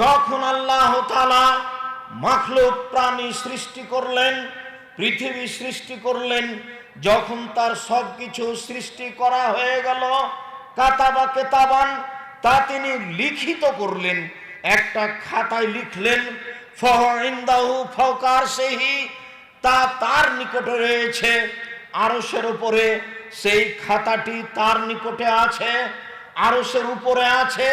যখন আল্লাহ তালা মাখলুক প্রাণী সৃষ্টি করলেন, পৃথিবী সৃষ্টি করলেন, যখন তার সব কিছু সৃষ্টি করা হয়ে গেল কাতাবা কেতাবান, তা তিনি লিখিত করলেন। একটা খাতায় লিখলেন ফহিন্দাহু ফকার সেহি তা তার নিকটে রয়েছে। আরসের উপরে সেই খাতাটি তার নিকটে আছে আরসের উপরে আছে।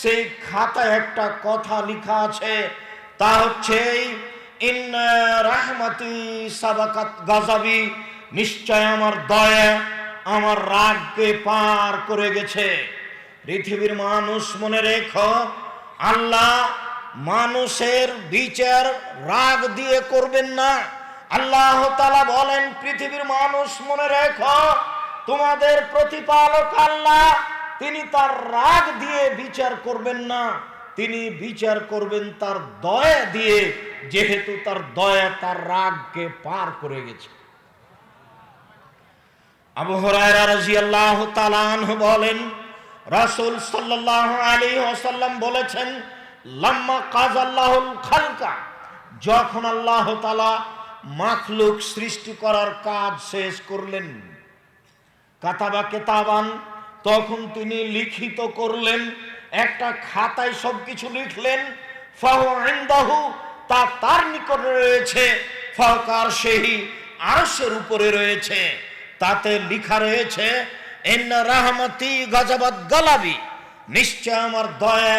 সেই খাতায় একটা কথা লেখা আছে, তা হচ্ছে ইন রাহমাতি সাবাকাত নিশ্চয় আমার দয়া আমার রাগকে পার করে গেছে। পৃথিবীর মানুষ মনে রেখো, আল্লাহ মানুষের বিচার রাগ দিয়ে করবেন না। আল্লাহ তালা বলেন, পৃথিবীর মানুষ মনে রেখো, তোমাদের প্রতিপালক আল্লাহ তিনি তার রাগ দিয়ে বিচার করবেন না। তিনি বিচার করবেন তার দয়া দিয়ে, যেহেতু তার দয়া তার রাগকে পার করে গেছে। আবু হরায়রা রাদিয়াল্লাহু তাআলা আনহু বলেন, রাসূল সাল্লাল্লাহু আলাইহি ওয়াসাল্লাম বলেছেন, লাম্মা কাজাল্লাহুল খালকা যখন আল্লাহ তাআলা মাখলুক সৃষ্টি করার কাজ শেষ করলেন। কাতাবা কেতাবান তখন তিনি লিখিত করলেন, একটা খাতায় সবকিছু লিখলেন, ফাহু তা তার নিকটে রয়েছে ফাকার সেই আরশের উপরে রয়েছে, তাতে লেখা রয়েছে রাহমাতি গজবাত গলাবি, নিশ্চয় আমার দয়া,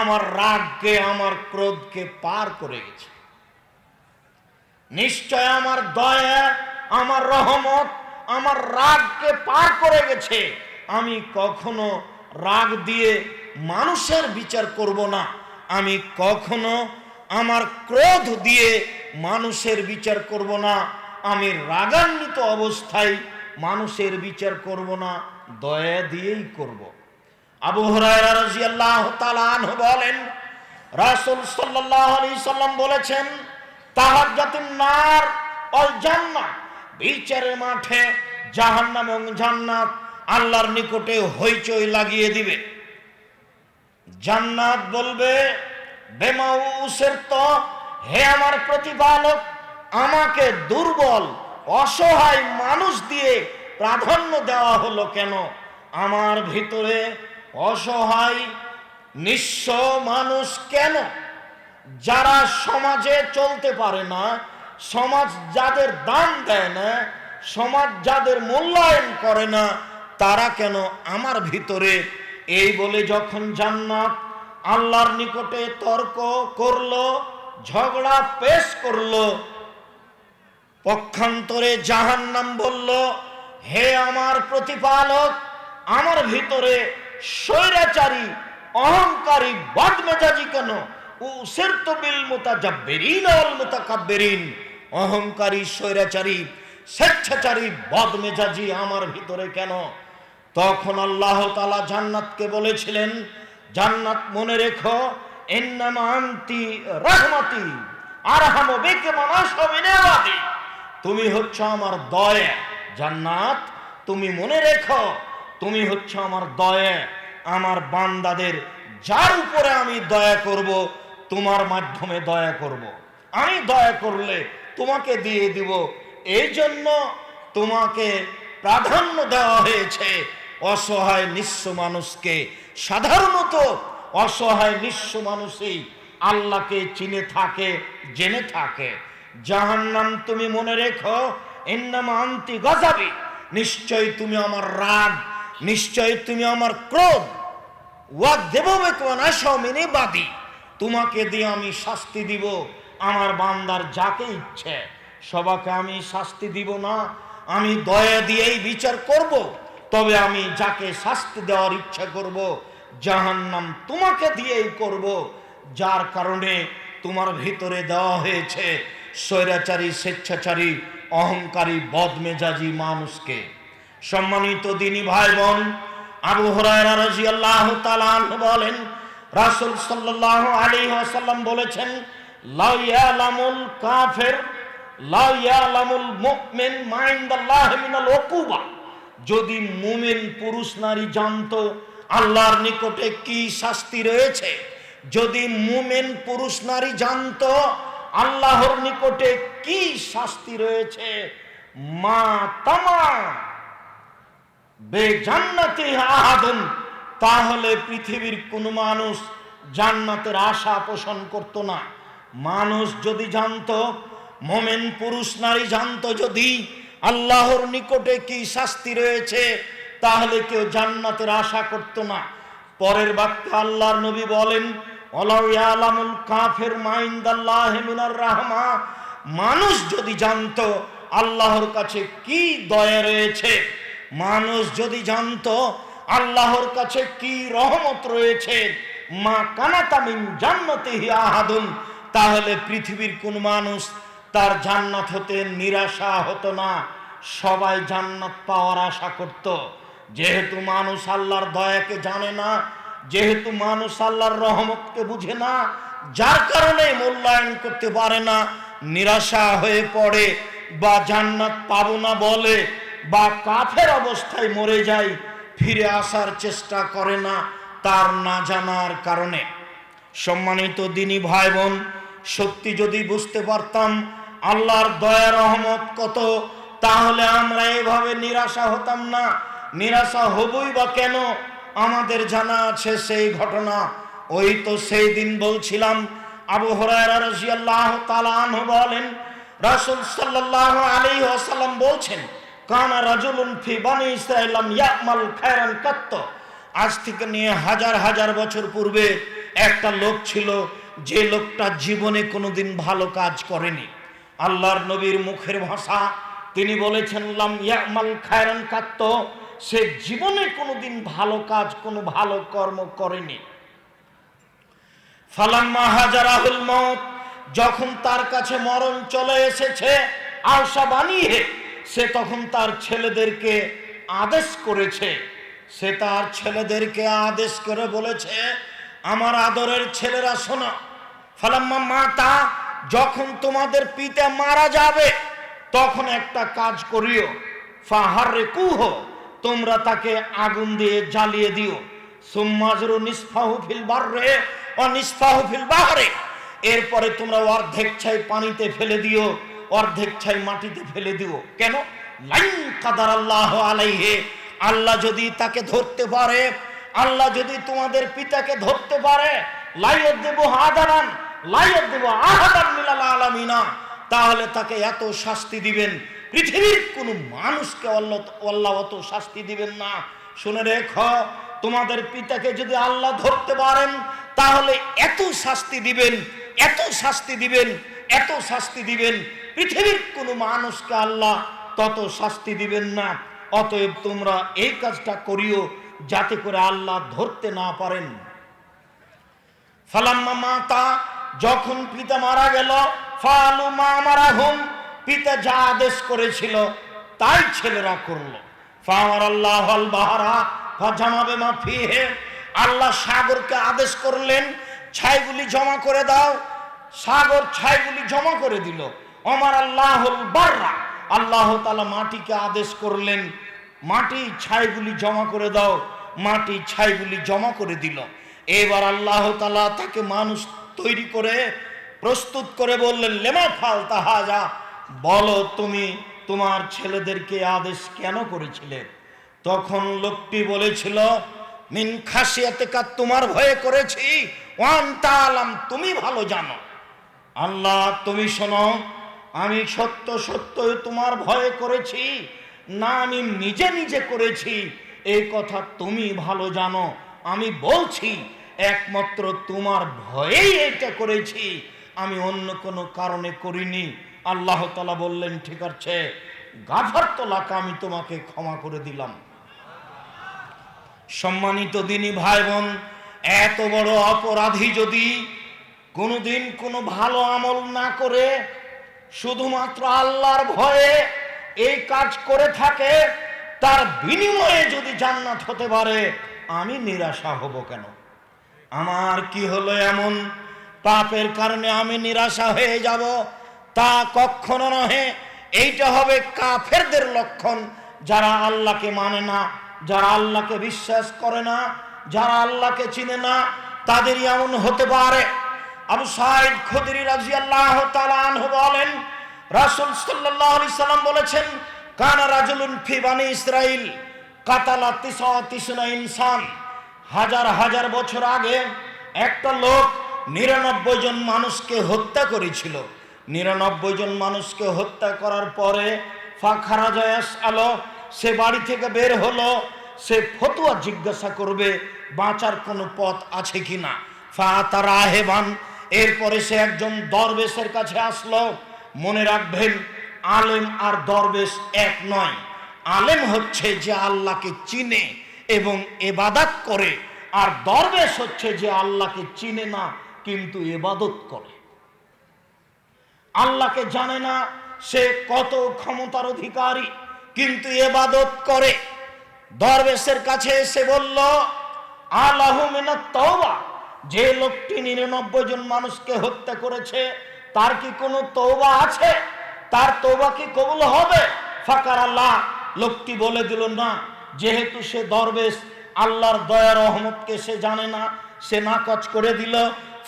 আমার রাগকে, আমার ক্রোধকে পার করে গেছে। নিশ্চয় আমার দয়া, আমার রহমত, আমার রাগকে পার করে গেছে। আমি কখনো রাগ দিয়ে মানুষের বিচার করব না। আমি কখনো আমার ক্রোধ দিয়ে মানুষের বিচার করব না। আমি রাগান্বিত অবস্থায় মানুষের বিচার করব না, দয়া দিয়েই করব। আবু তাআলা আনহু বলেন, রাসূল সাল্লাল্লাহু আলাইহি সাল্লাম বলেছেন, তাহাজ্জাতুন নার ওয়াল জান্নাহ, বিচারের মাঠে জাহান্নাম এবং জান্নাত আল্লাহর নিকটে হইচই লাগিয়ে দিবে। জান্নাত বলবে, বেমাউসের তো, হে আমার প্রতিপালক, আমাকে দুর্বল, অসহায় মানুষ দিয়ে প্রাধান্য দেওয়া হলো কেন? আমার ভিতরে অসহায়, নিঃস্ব মানুষ কেন? যারা সমাজে চলতে পারে না, সমাজ যাদের দান দেয় না, সমাজ যাদের মূল্যায়ন করে না তারা কেন আমার ভিতরে? এই বলে যখন জান্নাত আল্লাহর নিকটে তর্ক করল, ঝগড়া পেশ করল, পক্ষান্তরে জাহান্নাম বলল, হে আমার প্রতিপালক, আমার ভিতরে স্বৈরাচারী, অহংকারী, বদমেজাজি কেন? উসিরতু বিল মুতাজাব্বিরিন মুতাকাব্বিরিন। অহংকারী, স্বৈরাচারী, স্বেচ্ছাচারী, বদমেজাজি আমার ভিতরে কেন? তখন আল্লাহ তাআলা জান্নাতকে বলেছিলেন, জান্নাত মনে রেখো, ইন্নামা আনতি রাহমাতি, আরহামু বিকা মানাশা তুমি হচ্ছে আমার দয়া। জান্নাত, তুমি মনে রেখো, তুমি হচ্ছে আমার দয়া। আমার বান্দাদের যার উপরে আমি দয়া করব, তোমার মাধ্যমে দয়া করব। আমি দয়া করলে তোমাকে দিয়ে দিব। এই জন্য তোমাকে প্রাধান্য দেওয়া হয়েছে অসহায় নিঃস্ব মানুষকে সাধারণত অসহায় নিঃস্ব মানুষই আল্লাহকে চিনে থাকে, জেনে থাকে। যাহার নাম তুমি মনে রেখো এন্নাম আন্তি গজাবি। নিশ্চয় তুমি আমার রাগ, নিশ্চয় তুমি আমার ক্রোধ। ওয়া দেব মেনে বাদি তোমাকে দিয়ে আমি শাস্তি দিব, আমার বান্দার যাকে ইচ্ছে। সবাকে আমি শাস্তি দিব না, আমি দয়া দিয়েই বিচার করব। তবে আমি যাকে শাস্তি দেওয়ার ইচ্ছা করব, জাহান্নাম তোমাকে দিয়েই করব, যার কারণে তোমার ভিতরে দেওয়া হয়েছে স্বৈরাচারী, স্বেচ্ছাচারী, অহংকারী, বদমেজাজি মানুষকে। সম্মানিত দিনী ভাই বোন আবু হরায়রা রাদিয়াল্লাহু তাআলা বলেন, রাসূল সাল্লাল্লাহু আলাইহি ওয়াসাল্লাম বলেছেন, লা ইয়ালামুল কাফির, লা ইয়ালামুল মুমিন মা ইনদাল্লাহি মিনাল উকুবা। যদি মুমিন পুরুষ নারী জানতো, আল্লাহর নিকটে কি শাস্তি রয়েছে? যদি মুমেন পুরুষ নারী জানতো, আল্লাহর নিকটে কি শাস্তি রয়েছে? মা তামা বেজান্নাতি আহাদন। তাহলে পৃথিবীর কোন মানুষ জান্নাতের আশা পোষণ করত না। মানুষ যদি জানতো, মোমেন পুরুষ নারী জানত যদি আল্লাহর নিকটে কি শাস্তি রয়েছে, তাহলে কেউ জান্নাতের আশা করত না। পরের বাক্যে আল্লাহর নবী বলেন মানুষ যদি জানতো আল্লাহর কাছে কি দয়া রয়েছে, মানুষ যদি জানতো আল্লাহর কাছে কি রহমত রয়েছে, মা কানাতামিন জান্নাতিহি আহাদুন, তাহলে পৃথিবীর কোন মানুষ তার জান্নাত হতে নিরাশা হতো না। সবাই জান্নাত পাওয়ার আশা করত। যেহেতু মানুষ আল্লাহর দয়াকে জানে না, যেহেতু মানুষ আল্লাহর রহমতকে বুঝে না, যার কারণে মূল্যায়ন করতে পারে না, নিরাশা হয়ে পড়ে, বা জান্নাত পাবো না বলে, বা কাফের অবস্থায় মরে যায় ফিরে আসার চেষ্টা করে না, তার না জানার কারণে। সম্মানিত দিনী ভাই বোন সত্যি যদি বুঝতে পারতাম, আল্লাহর দয়া রহমত কত তাহলে আমরা এভাবে নিরাশা হতাম না। নিরাশা হবই বা কেন? আমাদের জানা আছে সেই ঘটনা। ওই তো সেই দিন বলছিলাম, আবু হরায়রা রাদিয়াল্লাহু তাআলা আনহু বলেন, রাসূল সাল্লাল্লাহু আলাইহি ওয়াসাল্লাম বলছেন, কানা রাজুলুন ফি বানি ইসরাইলাম ইয়ামাল খায়রান কাত্ত। আজ থেকে নিয়ে হাজার হাজার বছর পূর্বে একটা লোক ছিল, যে লোকটা জীবনে কোনোদিন ভালো কাজ করেনি। আল্লাহর নবীর মুখের ভাষা তিনি বলেছেন, লাম ইয়ামাল খায়রান কাত্ত সে জীবনে কোনোদিন ভালো কাজ, কোনো ভালো কর্ম করেনি। ফালাম্মা হাজারাহুল মত যখন তার কাছে মরণ চলে এসেছে আশা বানিয়ে সে তখন তার ছেলেদেরকে আদেশ করেছে। সে তার ছেলেদেরকে আদেশ করে বলেছে, আমার আদরের ছেলেরা শোনো, ফালাম্মা মাতা, যখন তোমাদের পিতা মারা যাবে তখন একটা কাজ করিও। ফাহারে কুহ তোমরা তাকে আগুন দিয়ে জ্বালিয়ে দিও। সুম্মাজরু নিসফাহু ফিল বাররে ও নিসফাহু ফিল বাহরে। এরপরে তোমরা অর্ধেক ছাই পানিতে ফেলে দিও, অর্ধেক ছাই মাটিতে ফেলে দিও। কেন? লাইন কাদার আল্লাহ আলাইহে যদি তাকে ধরতে পারে, আল্লাহ যদি তোমাদের পিতাকে ধরতে পারে লাইয়ত দেব হাদারান লাইয়ত দেব আহাদান মিলাল আলামিনা। তাহলে তাকে এত শাস্তি দিবেন? পৃথিবীর কোনো মানুষকে আল্লাহ অত শাস্তি দিবেন না। শুনে রেখো, তোমাদের পিতাকে যদি আল্লাহ ধরতে পারেন, তাহলে এত শাস্তি দিবেন, এত শাস্তি দিবেন, এত শাস্তি দিবেন। পৃথিবীর কোনো মানুষকে আল্লাহ তত শাস্তি দিবেন না। অতএব তোমরা এই কাজটা করিও, যাতে করে আল্লাহ ধরতে না পারেন। ফালাম্মা মাতা, যখন পিতা মারা গেল ফালু মা মারা হুম পিতা যা আদেশ করেছিল তাই ছেলেরা করল। ফামার আল্লাহ আল বাহারা ফাজামাবে মা ফিহে, আল্লাহ সাগরকে আদেশ করলেন, ছাইগুলি জমা করে দাও। সাগর ছাইগুলি জমা করে দিল। আমার আল্লাহ বাররা, আল্লাহ তালা মাটিকে আদেশ করলেন, মাটি ছাইগুলি জমা করে দাও, মাটি ছাইগুলি জমা করে দিল। এবার আল্লাহ তালা তাকে মানুষ তৈরি করে প্রস্তুত করে বললেন, লেমা ফাল তাহাজা বলো তুমি তোমার ছেলেদেরকে আদেশ কেন করেছিলে? তখন লোকটি বলেছিল, মিন খাসিয়াতে কা তোমার ভয়ে করেছি। ওয়ান তালাম তুমি ভালো জানো। আল্লাহ, তুমি শোনো, আমি সত্য সত্য তোমার ভয়ে করেছি, না আমি নিজে নিজে করেছি। এই কথা তুমি ভালো জানো। আমি বলছি, একমাত্র তোমার ভয়েই এটা করেছি। আমি অন্য কোনো কারণে করিনি। আল্লাহ তালা বললেন, ঠিক আছে, গাফার তোলাকে আমি তোমাকে ক্ষমা করে দিলাম। সম্মানিত দিনী ভাই বোন এত বড় অপরাধী যদি কোনোদিন কোনো ভালো আমল না করে, শুধুমাত্র আল্লাহর ভয়ে এই কাজ করে থাকে, তার বিনিময়ে যদি জান্নাত হতে পারে, আমি নিরাশা হব কেন? আমার কি হলো এমন পাপের কারণে আমি নিরাশা হয়ে যাব। তা কখনো নহে, এইটা হবে কাফেরদের লক্ষণ। যারা আল্লাহকে মানে না, যারা আল্লাহকে বিশ্বাস করে না, যারা আল্লাহকে চিনে না, তাদেরই এমন হতে পারে। আবু সাইদ খুদরি রাজিয়াল্লাহ তাআলা বলেন, রাসূল সাল্লাল্লাহু আলাইহি সাল্লাম বলেছেন, কানা রাজুলুন ফি বানি ইসরাইল কাতালা তিসা ইনসান। হাজার হাজার বছর আগে একটা লোক নিরানব্বই জন মানুষকে হত্যা করেছিল। নিরানব্বই জন মানুষকে হত্যা করার পরে ফাখারা জয়াস আলো, সে বাড়ি থেকে বের হলো, সে ফতুয়া জিজ্ঞাসা করবে, বাঁচার কোনো পথ আছে কিনা? ফা তারা এরপরে সে একজন দরবেশের কাছে আসলো। মনে রাখবেন, আলেম আর দরবেশ এক নয়। আলেম হচ্ছে যে আল্লাহকে চিনে এবং এবাদত করে, আর দরবেশ হচ্ছে যে আল্লাহকে চিনে না। কিন্তু এবাদত করে। আল্লাহকে জানে না সে কত ক্ষমতার অধিকারী, কিন্তু এবাদত করে। দরবেশের কাছে এসে বলল আল্লাহ তওবা, যে লোকটি নিরানব্বই জন মানুষকে হত্যা করেছে, তার কি কোনো তৌবা আছে? তার তৌবা কি কবুল হবে? ফাকার আল্লাহ লোকটি বলে দিল, না, যেহেতু সে দরবেশ, আল্লাহর দয়া রহমতকে সে জানে না, সে নাকচ করে দিল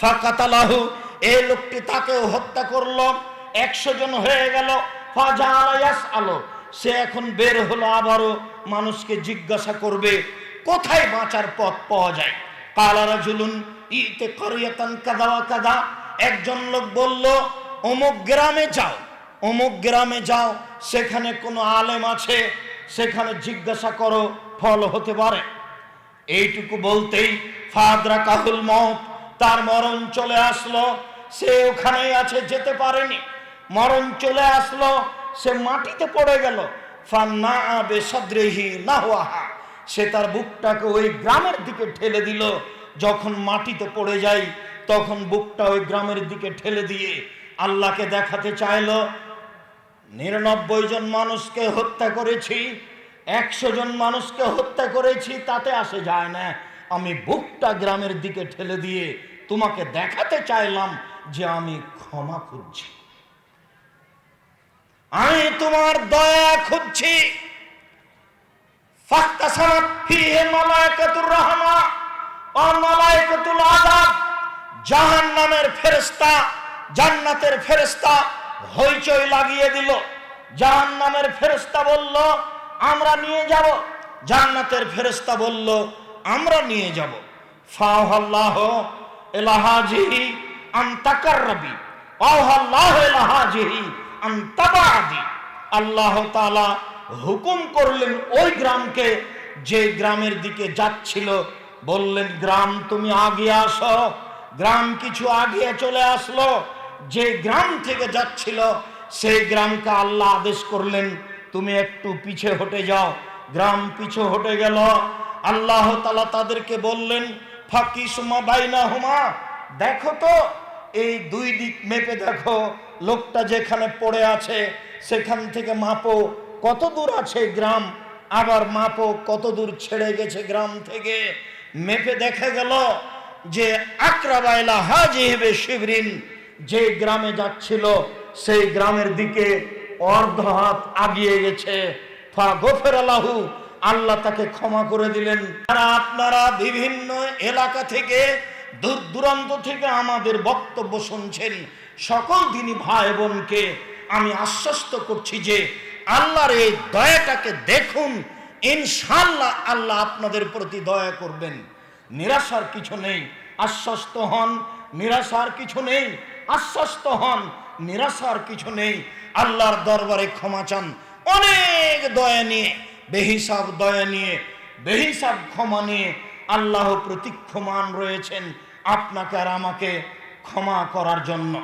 ফাকাতালাহু, এই লোকটি তাকেও হত্যা করল, একশো জন হয়ে গেল ফাজা আলাইয়াস আলো সে এখন বের হলো আবারও মানুষকে জিজ্ঞাসা করবে, কোথায় বাঁচার পথ পাওয়া যায়? কালারা জুলুন ইতে করিয়াতান কাদা কাদা, একজন লোক বলল, অমুক গ্রামে যাও, অমুক গ্রামে যাও, সেখানে কোনো আলেম আছে, সেখানে জিজ্ঞাসা করো, ফল হতে পারে। এইটুকু বলতেই ফাদরা কাহুল মত তার মরণ চলে আসলো, সে ওখানেই আছে, যেতে পারেনি। মরণ চলে আসলো, সে মাটিতে পড়ে গেল। না সে তার বুকটাকে ওই গ্রামের দিকে ঠেলে দিল। যখন মাটিতে পড়ে যাই তখন বুকটা ওই গ্রামের দিকে ঠেলে দিয়ে আল্লাহকে দেখাতে চাইলো, নিরানব্বই জন মানুষকে হত্যা করেছি, একশো জন মানুষকে হত্যা করেছি, তাতে আসে যায় না। আমি বুকটা গ্রামের দিকে ঠেলে দিয়ে তোমাকে দেখাতে চাইলাম যে আমি ক্ষমা খুঁজছি। আমি তোমার দয়া খুঁজছি। আযাব। জাহান্নামের ফেরেশতা, জান্নাতের ফেরেশতা হইচই লাগিয়ে দিল। জাহান্নামের ফেরেশতা বলল, আমরা নিয়ে যাব। জান্নাতের ফেরেশতা বলল আমরা নিয়ে যাব। তাকাররাবি আল্লাহ আল্লাহ হুকুম করলেন ওই গ্রামকে, যে গ্রামের দিকে যাচ্ছিল। বললেন, গ্রাম, তুমি আগে আসো। গ্রাম কিছু আগে চলে আসলো। যে গ্রাম থেকে যাচ্ছিল, সেই গ্রামকে আল্লাহ আদেশ করলেন, তুমি একটু পিছে হটে যাও। গ্রাম পিছু হটে গেল। আল্লাহ তালা তাদেরকে বললেন, ফাঁকি সুমা বাইনা হুমা দেখো তো, এই দুই দিক মেপে দেখো, লোকটা যেখানে পড়ে আছে, সেখান থেকে মাপো কত দূর আছে গ্রাম, আবার মাপো কত দূর ছেড়ে গেছে গ্রাম থেকে। মেপে দেখা গেল যে আকরাবাইলা হাজি হেবে শিবরিন যে গ্রামে যাচ্ছিল, সেই গ্রামের দিকে অর্ধ হাত আগিয়ে গেছে। ফা গোফের আল্লাহু আল্লাহ তাকে ক্ষমা করে দিলেন। তারা আপনারা বিভিন্ন এলাকা থেকে দূর দূরান্ত থেকে আমাদের বক্তব্য শুনছেন। সকল দিনই ভাই বোনকে আমি আশ্বস্ত করছি যে আল্লাহর এই দয়াটাকে দেখুন। ইনশাল্লাহ আল্লাহ আপনাদের প্রতি দয়া করবেন। নিরাশার কিছু নেই, আশ্বস্ত হন। নিরাশার কিছু নেই, আশ্বস্ত হন। নিরাশার কিছু নেই, আল্লাহর দরবারে ক্ষমা চান। অনেক দয়া নিয়ে বেহিসাব দয়া নিয়ে, বেহিসাব ক্ষমা নিয়ে আল্লাহ প্রতীক্ষমান রয়েছেন আপনাকে আর আমাকে ক্ষমা করার জন্য।